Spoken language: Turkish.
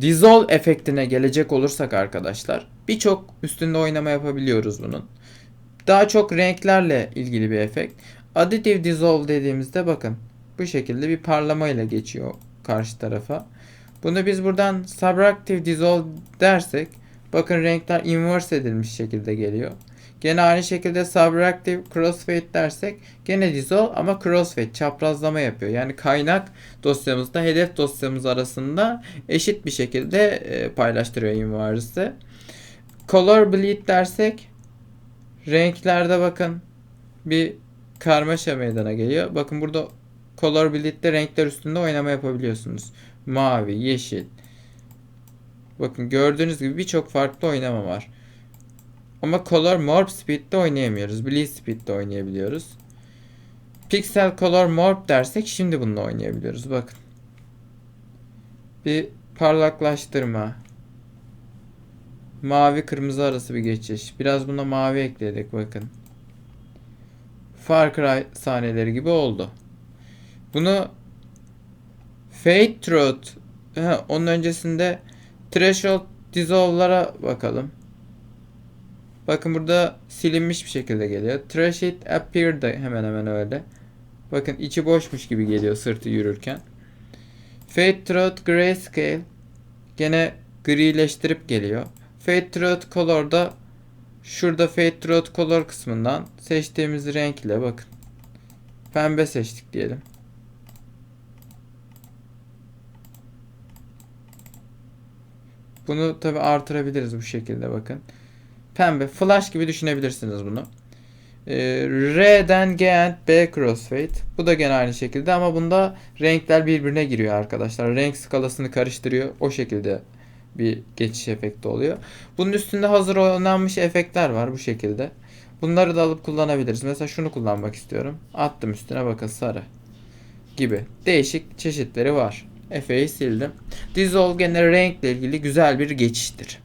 Dissolve efektine gelecek olursak arkadaşlar birçok üstünde oynama yapabiliyoruz bunun. Daha çok renklerle ilgili bir efekt. Additive Dissolve dediğimizde bakın bu şekilde bir parlama ile geçiyor karşı tarafa. Bunu biz buradan Subtractive Dissolve dersek bakın renkler inverse edilmiş şekilde geliyor. Gene aynı şekilde Subtractive Crossfade dersek gene Dissolve ama Crossfade çaprazlama yapıyor. Yani kaynak dosyamızda hedef dosyamız arasında eşit bir şekilde e, paylaştırıyor inverse'ı. Color Bleed dersek renklerde bakın bir karmaşa meydana geliyor. Bakın burada Color Bleed'de renkler üstünde oynama yapabiliyorsunuz. Mavi, yeşil. Bakın gördüğünüz gibi birçok farklı oynama var. Ama Color Morph Speed'de oynayamıyoruz. Bleed Speed'de oynayabiliyoruz. Pixel Color Morph dersek şimdi bununla oynayabiliyoruz. Bakın. Bir parlaklaştırma. Mavi kırmızı arası bir geçiş. Biraz buna mavi ekledik bakın. Far Cry sahneleri gibi oldu. Bunu Fade Truth ha, onun öncesinde Threshold Dissolve'lara bakalım. Bakın burada silinmiş bir şekilde geliyor. Trash It Appear da hemen hemen öyle. Bakın içi boşmuş gibi geliyor sırtı yürürken. Fade Truth Grayscale gene grileştirip geliyor. Fade Truth Color'da şurada Fade Truth Color kısmından seçtiğimiz renk ile bakın. Pembe seçtik diyelim. Bunu tabi artırabiliriz bu şekilde bakın. Pembe flash gibi düşünebilirsiniz bunu. Ee, R'den G and B crossfade. Bu da gene aynı şekilde ama bunda renkler birbirine giriyor arkadaşlar. Renk skalasını karıştırıyor. O şekilde bir geçiş efekti oluyor. Bunun üstünde hazır oynanmış efektler var bu şekilde. Bunları da alıp kullanabiliriz. Mesela şunu kullanmak istiyorum. Attım üstüne bakın sarı gibi. Değişik çeşitleri var. Efe'yi sildim. Dissolve gene renkle ilgili güzel bir geçiştir.